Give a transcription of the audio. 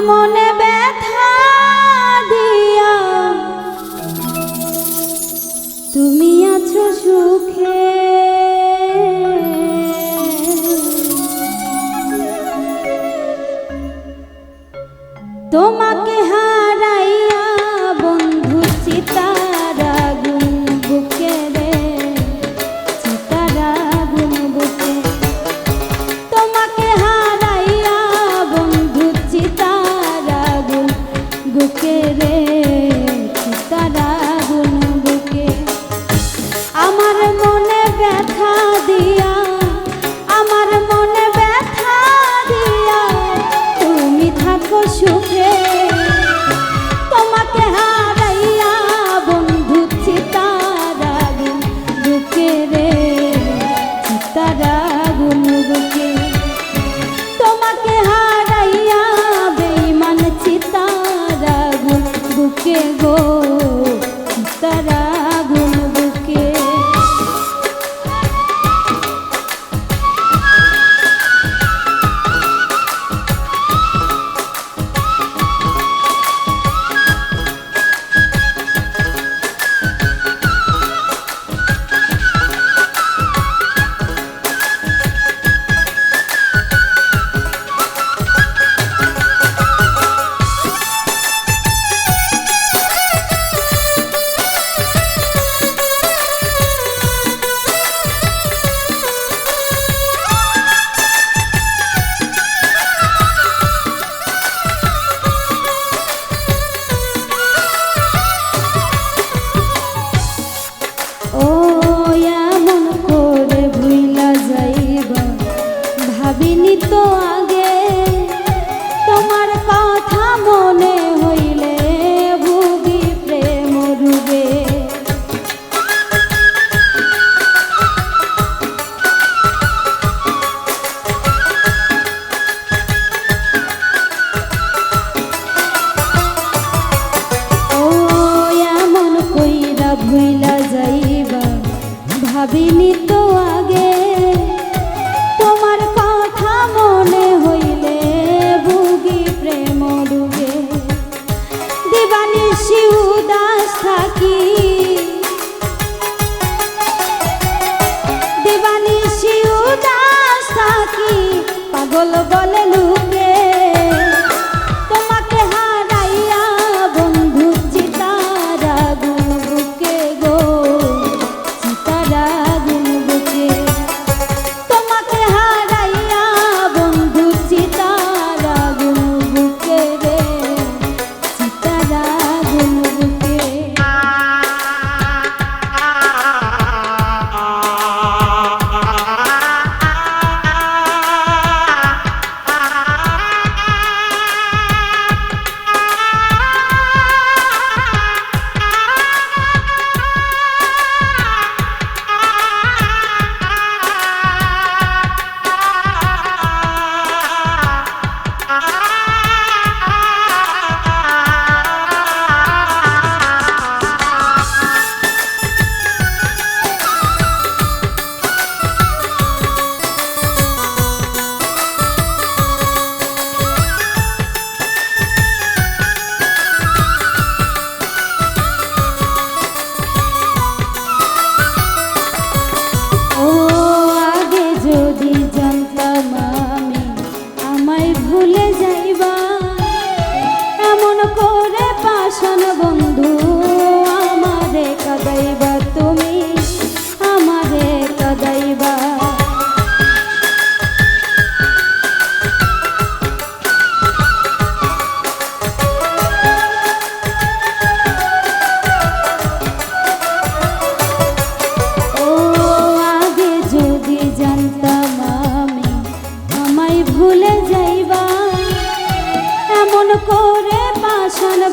মনে ব্যথা দিয়া। তুমি আছো সুখে। তোমাকে হারাইয়া বন্ধু চিতা 就 ভাবিনি তো আগে। তোমার কথা মনে হইলে ভুগি প্রেম ডুবে। শিউ দাস থাকি। দেৱানী শিউ দাস থাকি। পাগল বলে লুক